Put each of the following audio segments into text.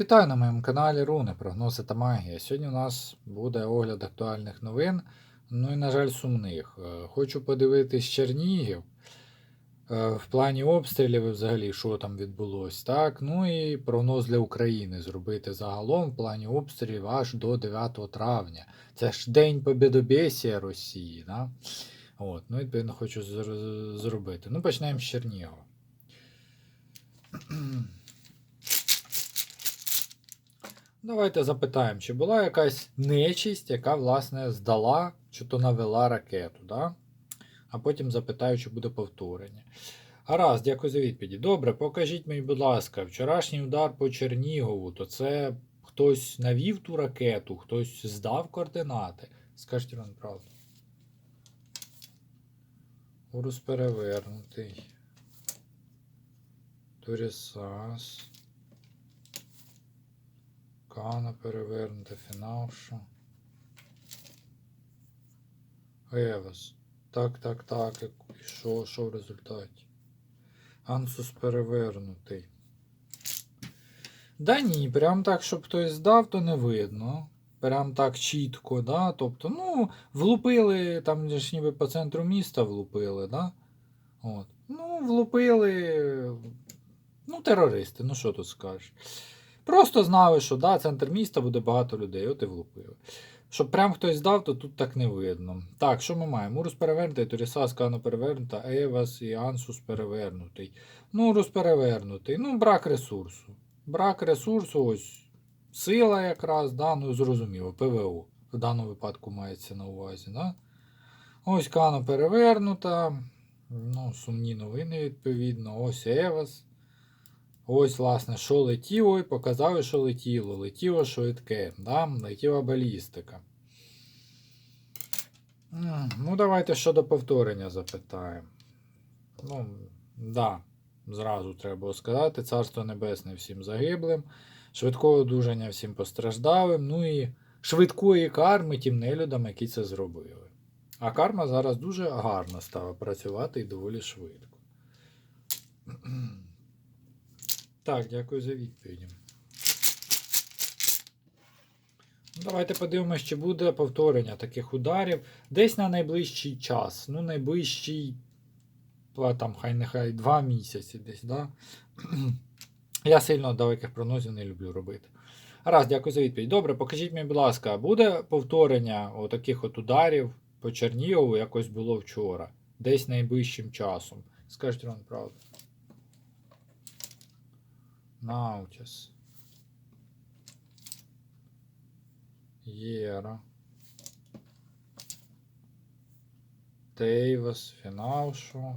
Вітаю на моєму каналі Руни, прогнози та магія. Сьогодні у нас буде огляд актуальних новин, ну і, на жаль, сумних. Е, Хочу подивитись Чернігів е, в плані обстрілів і взагалі, що там відбулось. Так? Ну і прогноз для України зробити загалом в плані обстрілів аж до 9 травня. Це ж День Побєдобєсія Росії. Да? От, ну, відповідно, хочу зр- зробити. Ну, почнемо з Чернігова. Давайте запитаємо, чи була якась нечість, яка, власне, здала чи то навела ракету, да? а потім запитаю, чи буде повторення. Гаразд, дякую за відповіді. Добре, покажіть мені, будь ласка, вчорашній удар по Чернігову, то це хтось навів ту ракету, хтось здав координати. Скажіть вам правду. Урус перевернутий. Турісас. Кана перевернута, фіналша. Евас. Так, так, так. І що, що в результаті? Ансус перевернутий. Да ні, прям так, щоб хтось здав, то не видно. Прям так чітко, да? Тобто, ну, влупили, там ж ніби по центру міста влупили, да? От. Ну, влупили. Ну, терористи, ну що тут скажеш. Просто знали, що да, центр міста буде багато людей, от і влупили. Щоб прям хтось здав, то тут так не видно. Так, що ми маємо? Урус перевернутий, Торіса, Скана перевернута, Евас і Ансус перевернутий. Ну, Урус перевернутий. Ну, брак ресурсу. Брак ресурсу, ось сила якраз, да, ну зрозуміло, ПВО. В даному випадку мається на увазі. Да? Ось Кана перевернута. Ну, сумні новини, відповідно. Ось Евас. Ось, власне, що летіло, і показали, що летіло. Летіло швидке, да? летіла балістика. Ну, давайте щодо повторення запитаємо. Ну, да, зразу треба було сказати. Царство Небесне всім загиблим, швидкого одужання всім постраждалим, ну і швидкої карми тим нелюдам, які це зробили. А карма зараз дуже гарно стала працювати і доволі швидко. Так, дякую за відповіді. Ну, Давайте подивимося, чи буде повторення таких ударів десь на найближчий час. Ну, найближчий, там, хай нехай два місяці десь, да? Я сильно далеких прогнозів не люблю робити. Раз, дякую за відповідь. Добре, покажіть мені, будь ласка, буде повторення таких от ударів по Чернігову, якось було вчора, десь найближчим часом. Скажіть вам правду. Наутіс. Єра. Тейвас, Фіналшо.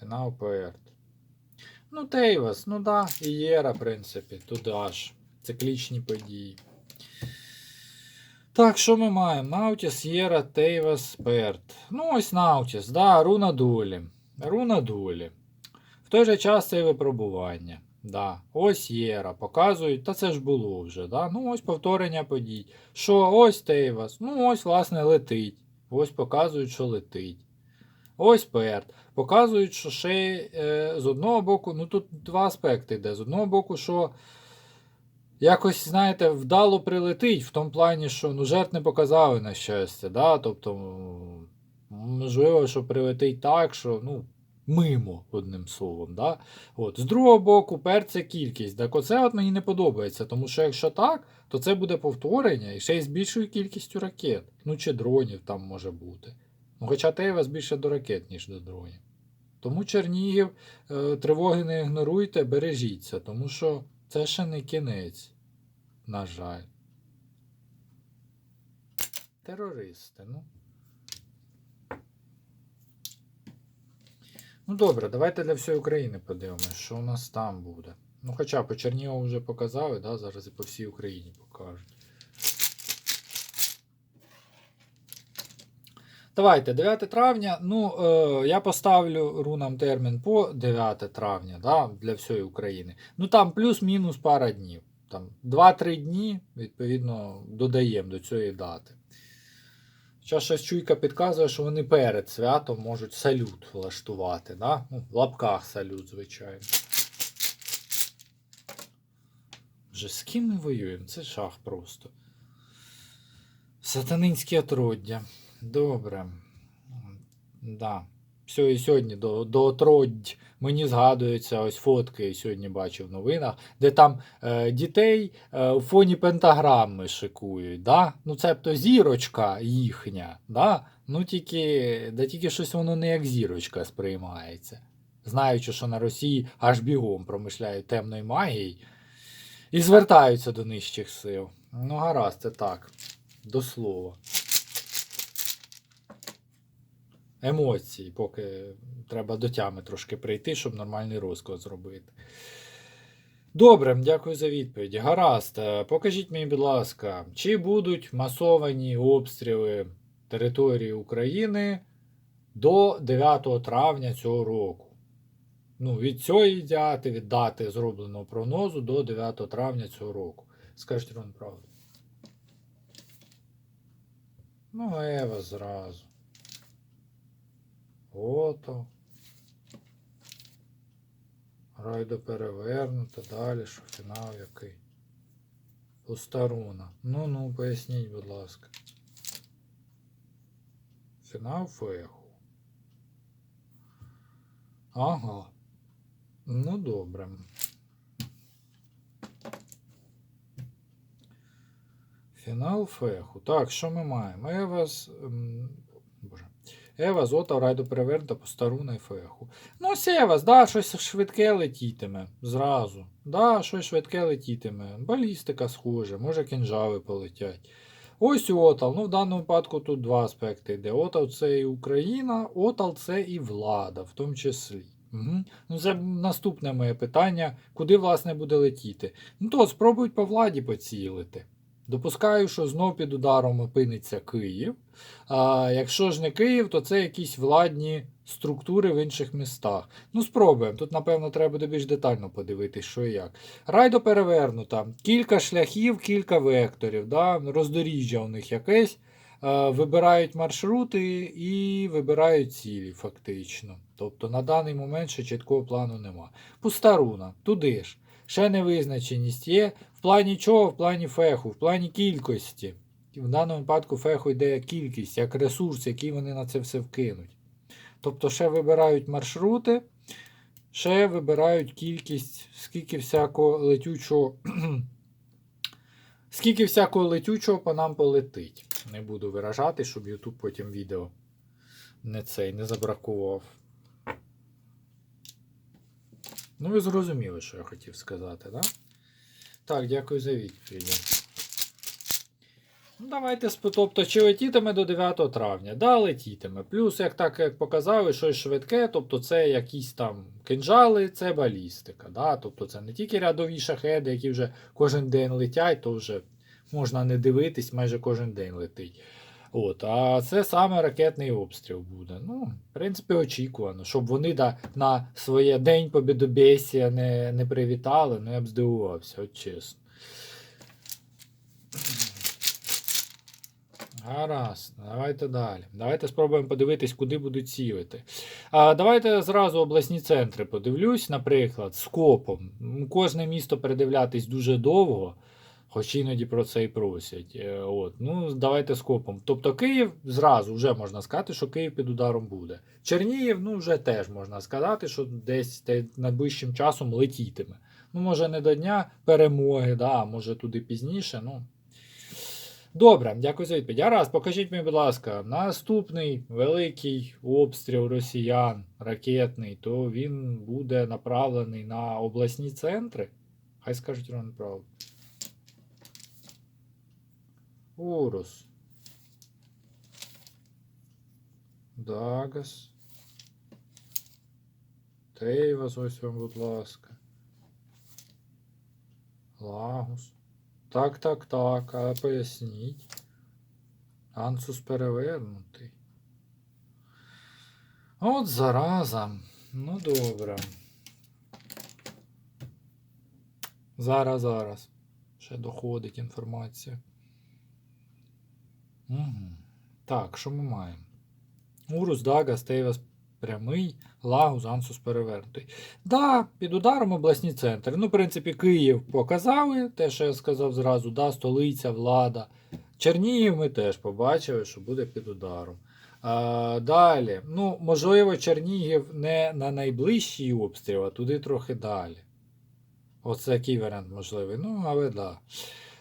Фінал Перт. Ну, Тейвас, ну да, і Єра, в принципі, туди ж. Події. Так, що ми маємо? Наутіс, Єра, Тейвас, Перт. Ну, ось Наутіс, да, руна долі. Руна долі. В той же час це випробування. Да. Ось Єра, показують, та це ж було вже. Да? Ну, ось повторення подій. Що ось Тейвас, ну ось, власне, летить. Ось показують, що летить. Ось Перт. Показують, що ще е, з одного боку, ну тут два аспекти йде. З одного боку, що якось, знаєте, вдало прилетить, в тому плані, що ну, жертв не показали на щастя. Да? Тобто, можливо, що прилетить так, що ну, мимо, одним словом. Да? От. З другого боку, перця кількість. Так оце от мені не подобається, тому що якщо так, то це буде повторення і ще й з більшою кількістю ракет. Ну чи дронів там може бути. Ну, Хоча Тейвас більше до ракет, ніж до дронів. Тому Чернігів, е, тривоги не ігноруйте, бережіться, тому що це ще не кінець. На жаль. Терористи, ну. Ну добре, давайте для всієї України подивимося, що у нас там буде. Ну, хоча по Чернігову вже показали, да, зараз і по всій Україні покажуть. Давайте, 9 травня. Ну, е, я поставлю рунам термін по 9 травня да, для всієї України. Ну там плюс-мінус пара днів. Там 2-3 дні, відповідно, додаємо до цієї дати. Зараз щось чуйка підказує, що вони перед святом можуть салют влаштувати. Да? Ну, в лапках салют, звичайно. Вже з ким ми воюємо? Це шах просто. Сатанинське отроддя. Добре. Да. Все, і сьогодні до, до отродь мені згадуються ось фотки, сьогодні бачив в новинах, де там е, дітей е, у фоні пентаграми шикують. Да? Ну, цебто зірочка їхня, да? ну тільки, да тільки щось воно не як зірочка сприймається. Знаючи, що на Росії аж бігом промишляють темною магією і звертаються до нижчих сил. Ну, гаразд, це так. До слова. Емоції, поки треба до тями трошки прийти, щоб нормальний розклад зробити. Добре, дякую за відповідь. Гаразд, е, покажіть мені, будь ласка, чи будуть масовані обстріли території України до 9 травня цього року? Ну, від цієї дати, від дати зробленого прогнозу до 9 травня цього року. Скажіть вам правду. Ну, Ева зразу. Ото. Райдо перевернуто, далі, що фінал який. Пуста Ну ну, поясніть, будь ласка. Фінал феху. Ага. Ну добре. Фінал феху. Так, що ми маємо? Евас. ем, Боже. Ева, Зота, Райдо перевернута, Постаруна і феху. Ну, ось Евас, да, щось швидке летітиме. Зразу. Да, щось швидке летітиме. Балістика схоже, може кінжали полетять. Ось Отал. Ну, в даному випадку тут два аспекти йде. Отал це і Україна, Отал це і влада, в тому числі. Угу. Ну, це наступне моє питання, куди, власне, буде летіти. Ну, то спробують по владі поцілити. Допускаю, що знов під ударом опиниться Київ. А якщо ж не Київ, то це якісь владні структури в інших містах. Ну, спробуємо. Тут, напевно, треба буде більш детально подивитись, що і як. Райдо перевернута. Кілька шляхів, кілька векторів. Да? Роздоріжжя у них якесь. Вибирають маршрути і вибирають цілі, фактично. Тобто на даний момент ще чіткого плану нема. Пуста руна, туди ж. Ще невизначеність є. В плані чого? В плані феху, в плані кількості. В даному випадку феху йде кількість, як ресурс, який вони на це все вкинуть. Тобто ще вибирають маршрути, ще вибирають кількість, скільки всякого летючого. Скільки всякого летючого по нам полетить. Не буду виражати, щоб YouTube потім відео не цей не забракував. Ну, ви зрозуміли, що я хотів сказати, да? Так, дякую за відповідь. Ну, давайте, тобто, чи летітиме до 9 травня? Да, летітиме. Плюс, як так як показали, щось швидке, тобто це якісь там кинжали, це балістика. Да? Тобто це не тільки рядові шахеди, які вже кожен день летять, то вже можна не дивитись, майже кожен день летить. От, а це саме ракетний обстріл буде. Ну, в принципі, очікувано, щоб вони да, на своє День Побідобєсія не, не привітали, ну я б здивувався, от чесно. Гаразд, давайте далі. Давайте спробуємо подивитись, куди будуть цілити. А, давайте зразу обласні центри подивлюсь, наприклад, скопом. Кожне місто передивлятись дуже довго, хоч іноді про це і просять. Е, От. Ну, давайте скопом. Тобто Київ зразу вже можна сказати, що Київ під ударом буде. Чернігів, ну вже теж можна сказати, що десь найближчим часом летітиме. Ну, може, не до дня перемоги, да, а може туди пізніше. ну... Добре, дякую за відповідь. Гаразд, покажіть мені, будь ласка, наступний великий обстріл росіян ракетний, то він буде направлений на обласні центри. Хай скажуть вам правду. Урус. Дагас. Тейвас, ось вам, будь ласка. Лагус. Так, так, так, а поясніть. Ансус перевернутий. От зараза. Ну добре. Зараз, зараз. Ще доходить інформація. Угу. Так, що ми маємо? Урус, Дага, Стейвас прямий, лагус, ансус перевернутий. Да, під ударом обласні центри. Ну, в принципі, Київ показали, те, що я сказав зразу, да, столиця, влада. Чернігів ми теж побачили, що буде під ударом. А, далі, ну, можливо, Чернігів не на найближчий обстріл, а туди трохи далі. Оце такий варіант можливий. Ну, але да.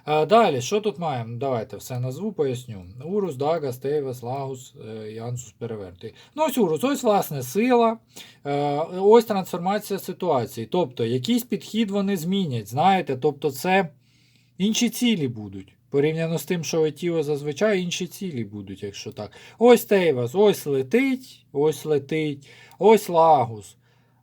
Далі, що тут маємо? Давайте все назву, поясню. Урус, Дага, Стейвес, Лагус, е, Янсус перевернутий. Ну, ось Урус, ось власне сила, е, ось трансформація ситуації. Тобто, якийсь підхід вони змінять, знаєте, тобто це інші цілі будуть. Порівняно з тим, що летіло зазвичай, інші цілі будуть, якщо так. Ось Тейвас, ось летить, ось летить, ось Лагус.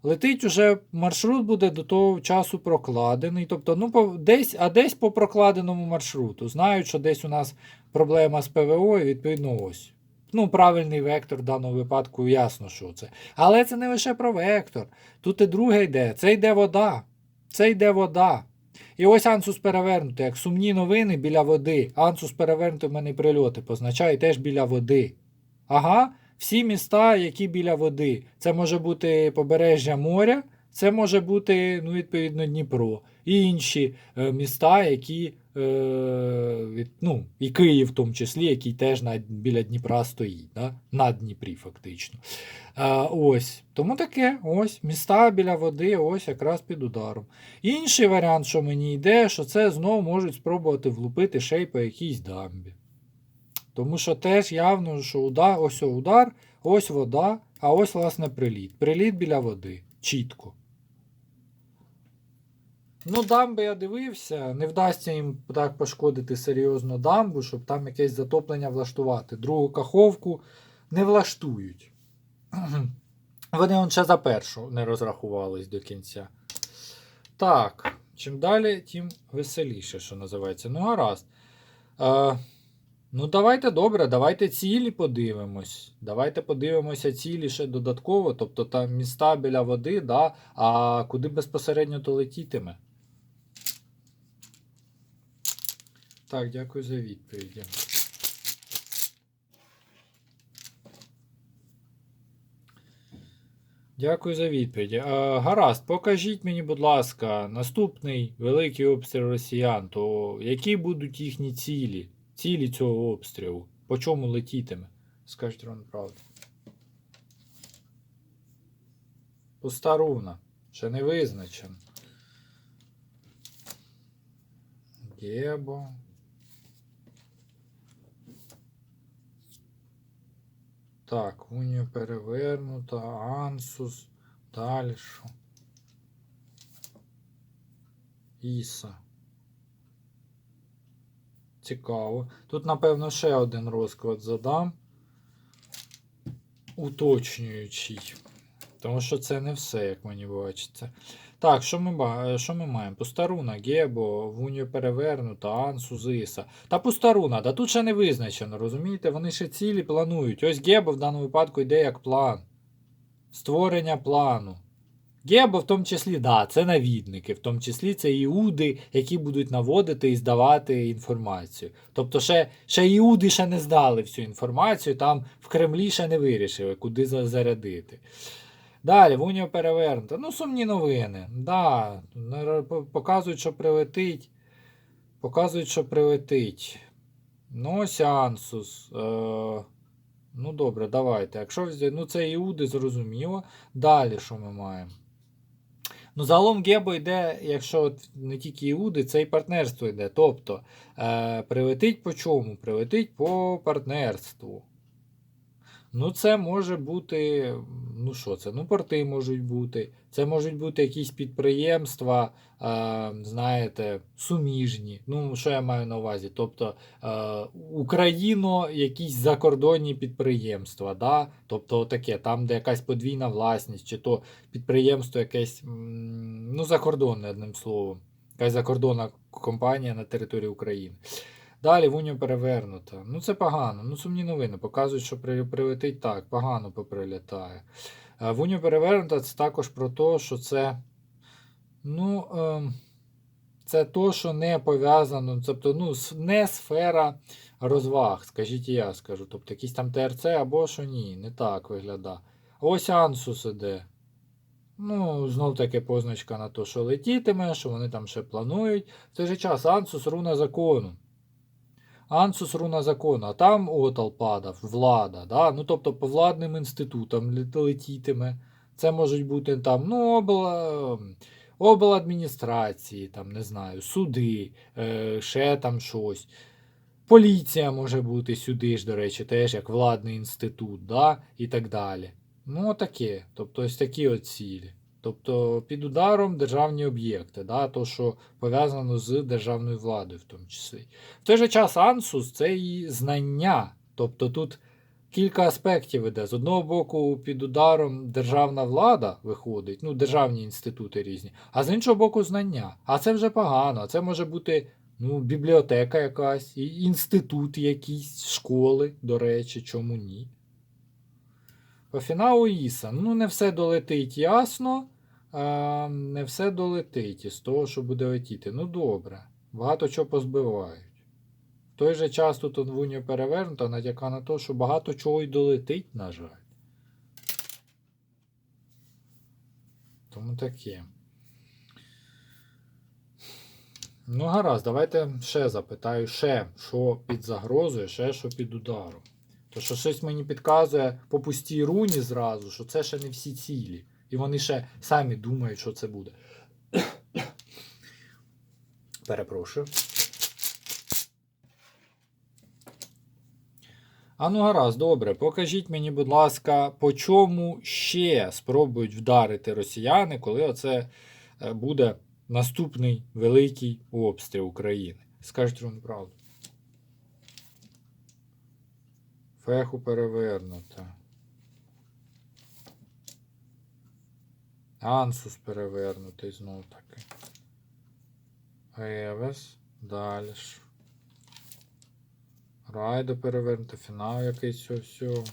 Летить уже маршрут буде до того часу прокладений. Тобто, ну, десь, а десь по прокладеному маршруту. Знають, що десь у нас проблема з ПВО, і відповідно ось. Ну, правильний вектор в даному випадку, ясно, що це. Але це не лише про вектор. Тут і друге йде. Це йде вода. Це йде вода. І ось ансус перевернутий, як сумні новини біля води. Ансус перевернутий в мене прильоти позначає теж біля води. Ага, всі міста, які біля води. Це може бути побережжя моря, це може бути, ну, відповідно, Дніпро. І інші е, міста, які, е, ну, і Київ в тому числі, який теж на, біля Дніпра стоїть, да? на Дніпрі, фактично. Е, ось. Тому таке, ось, міста біля води, ось якраз під ударом. Інший варіант, що мені йде, що це знову можуть спробувати влупити ще й по якійсь дамбі. Тому що теж явно, що удар, ось удар, ось вода, а ось, власне, приліт. Приліт біля води. Чітко. Ну, дамби я дивився, не вдасться їм так пошкодити серйозно дамбу, щоб там якесь затоплення влаштувати. Другу каховку не влаштують. Вони он ще за першу не розрахувались до кінця. Так, чим далі, тим веселіше, що називається. Ну, гаразд. Е, ну, давайте добре, давайте цілі подивимось. Давайте подивимося цілі ще додатково, тобто там міста біля води, да, а куди безпосередньо то летітиме. Так, дякую за відповіді. Дякую за відповіді. Е, гаразд, покажіть мені, будь ласка, наступний великий обстріл росіян, то які будуть їхні цілі? Цілі цього обстрілу? По чому летітиме? Скажіть вам правду. Пуста руна. Ще не визначено. Гебо. Так, унія перевернута, Ансус. Далі? Іса. Цікаво. Тут, напевно, ще один розклад задам. Уточнюючий. Тому що це не все, як мені бачиться. Так, що ми, що ми маємо? Пустаруна, Гебо, Вуньо перевернута, Ансу, Зиса. Та пустаруна, да тут ще не визначено, розумієте? Вони ще цілі планують. Ось Гебо в даному випадку йде як план. Створення плану. Гебо в тому числі, да, це навідники, в тому числі це іуди, які будуть наводити і здавати інформацію. Тобто ще, ще іуди ще не здали всю інформацію, там в Кремлі ще не вирішили, куди зарядити. Далі, Вуніо перевернута. Ну, сумні новини. Да, показують, що прилетить. Показують, що прилетить. Ну, ось Ансус. Е, ну, добре, давайте. Якщо ну це Іуди, зрозуміло. Далі що ми маємо? Ну, загалом Гебо йде, якщо не тільки Іуди, це і партнерство йде. Тобто, е, прилетить по чому? Прилетить по партнерству. Ну, це може бути. Ну що це? Ну, порти можуть бути. Це можуть бути якісь підприємства, е, знаєте, суміжні. Ну, що я маю на увазі? Тобто е, Україно, якісь закордонні підприємства, да? тобто таке, там, де якась подвійна власність, чи то підприємство якесь, ну, закордонне, одним словом. Якась закордонна компанія на території України. Далі Вуньо перевернута. Ну це погано. Ну сумні новини. Показують, що прилетить так, погано поприлітає. Е, Вуньо перевернута це також про те, що це. Ну, ем, це то, що не пов'язано, тобто ну, не сфера розваг, скажіть і я скажу. Тобто якийсь там ТРЦ або що ні, не так виглядає. Ось Ансус іде. Ну, знов таки позначка на те, що летітиме, що вони там ще планують. В той же час Ансус руна закону. Ансус руна закону, а там отал падав, влада. Да? Ну, тобто по владним інститутам летітиме. Це можуть бути там, ну, обла... обладміністрації, там, не знаю, суди, е, ще там щось. Поліція може бути сюди ж, до речі, теж як владний інститут, да? і так далі. Ну, таке. Тобто ось такі от цілі. Тобто під ударом державні об'єкти, да? то, що пов'язано з державною владою, в тому числі. В той же час Ансус це і знання. Тобто тут кілька аспектів іде. З одного боку, під ударом державна влада виходить, ну, державні інститути різні, а з іншого боку, знання. А це вже погано. Це може бути ну, бібліотека якась, і інститут якийсь, школи, до речі, чому ні. По фіналу Іса. Ну, не все долетить ясно. А, не все долетить із того, що буде летіти. Ну добре. Багато чого позбивають. В той же час тут Онвуньо перевернута, натяка на те, що багато чого й долетить, на жаль. Тому таке. Ну, гаразд, давайте ще запитаю, ще, що під загрозою, ще що під ударом. То що щось мені підказує по пустій руні зразу, що це ще не всі цілі. І вони ще самі думають, що це буде. Перепрошую. А ну гаразд, добре. Покажіть мені, будь ласка, по чому ще спробують вдарити росіяни, коли оце е, буде наступний великий обстріл України. Скажіть вам правду. Феху перевернута. Ансус перевернутий знов таки. Евес. Далі. ж. Райдо перевернуто, фінал якийсь всього.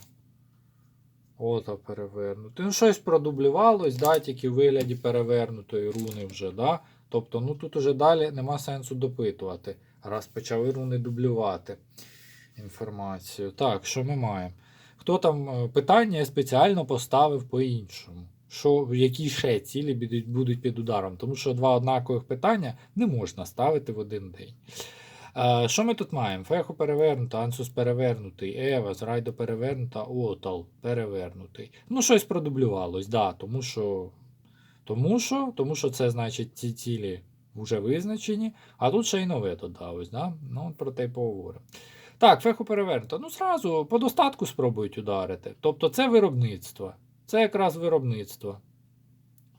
Ото перевернути. Ну, щось продублювалось, да, тільки в вигляді перевернутої руни вже, да. Тобто, ну тут уже далі нема сенсу допитувати, раз почали руни дублювати інформацію. Так, що ми маємо? Хто там е, питання я спеціально поставив по-іншому. Що, які ще цілі будуть, під ударом? Тому що два однакових питання не можна ставити в один день. Е, Що ми тут маємо? Феху перевернута, Ансус перевернутий, Ева, Райдо перевернута, Отал перевернутий. Ну, щось продублювалось, да, тому що. Тому що, тому що це значить ці цілі вже визначені, а тут ще й нове додалось, да? ну, про те й поговоримо. Так, феху перевернуто. Ну, зразу по достатку спробують ударити. Тобто це виробництво. Це якраз виробництво.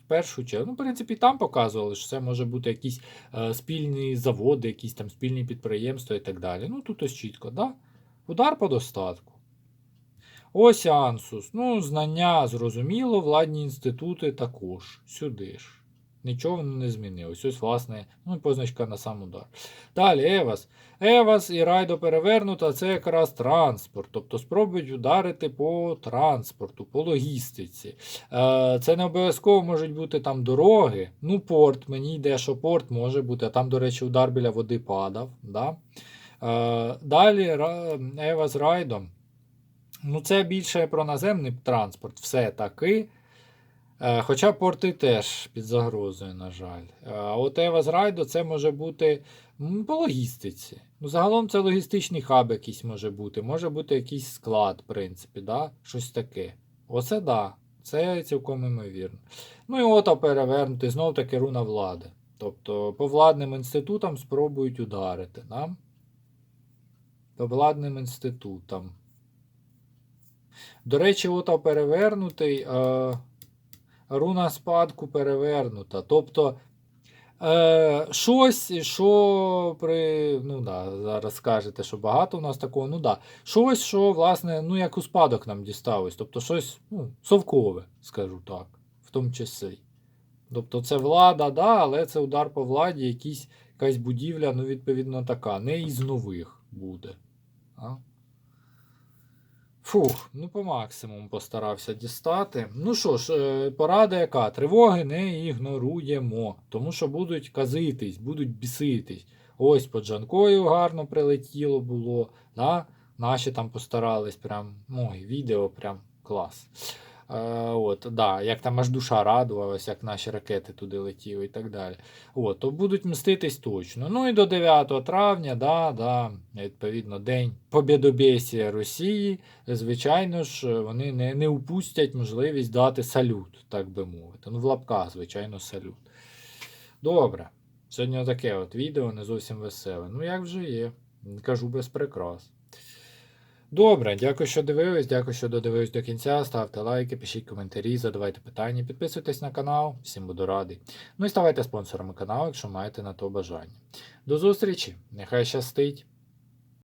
В першу чергу. Ну, в принципі, там показували, що це може бути якісь е, спільні заводи, якісь там спільні підприємства і так далі. Ну, тут ось чітко, да? Удар по достатку. Ось Ансус. Ну, знання зрозуміло, владні інститути також. Сюди ж. Нічого не змінилось. Ось, власне, ну, позначка на сам удар. Далі Евас. Евас і Райдо перевернута це якраз транспорт. Тобто спробують ударити по транспорту, по логістиці. Е, Це не обов'язково можуть бути там дороги. Ну, порт. Мені йде, що порт може бути. А там, до речі, удар біля води падав. Да? Е, Далі з Райдом. Ну, це більше про наземний транспорт, все-таки. Е, Хоча порти теж під загрозою, на жаль. Е, А от Ева з Райдо це може бути по логістиці. Ну, загалом це логістичний хаб якийсь може бути, може бути якийсь склад, в принципі, да? щось таке. Оце да, це цілком імовірно. Ну і ото перевернути, знов таки руна влади. Тобто по владним інститутам спробують ударити. Да? По владним інститутам. До речі, ото перевернутий. Е, руна спадку перевернута. Тобто е, щось, що при. Ну да, зараз скажете, що багато у нас такого. Ну да, щось, що, власне, ну, як у спадок нам дісталось. Тобто щось ну, совкове, скажу так, в тому числі. Тобто це влада, да, але це удар по владі, якісь, якась будівля, ну, відповідно, така. Не із нових буде. А? Фух, ну по максимуму постарався дістати. Ну що ж, е, порада яка? Тривоги не ігноруємо, тому що будуть казитись, будуть біситись. Ось по Джанкою гарно прилетіло було. Да? Наші там постарались прям, ой, відео прям клас. Е, от, да, як там аж душа радувалась, як наші ракети туди летіли і так далі. От, то будуть мститись точно. Ну і до 9 травня, да, да, відповідно, День Побєдобєсія Росії. Звичайно ж, вони не, не упустять можливість дати салют, так би мовити. Ну, в лапках, звичайно, салют. Добре. Сьогодні таке от відео не зовсім веселе. Ну, як вже є. Кажу без прикрас. Добре, дякую, що дивились, дякую, що додивились до кінця. Ставте лайки, пишіть коментарі, задавайте питання, підписуйтесь на канал, всім буду радий. Ну і ставайте спонсорами каналу, якщо маєте на то бажання. До зустрічі! Нехай щастить!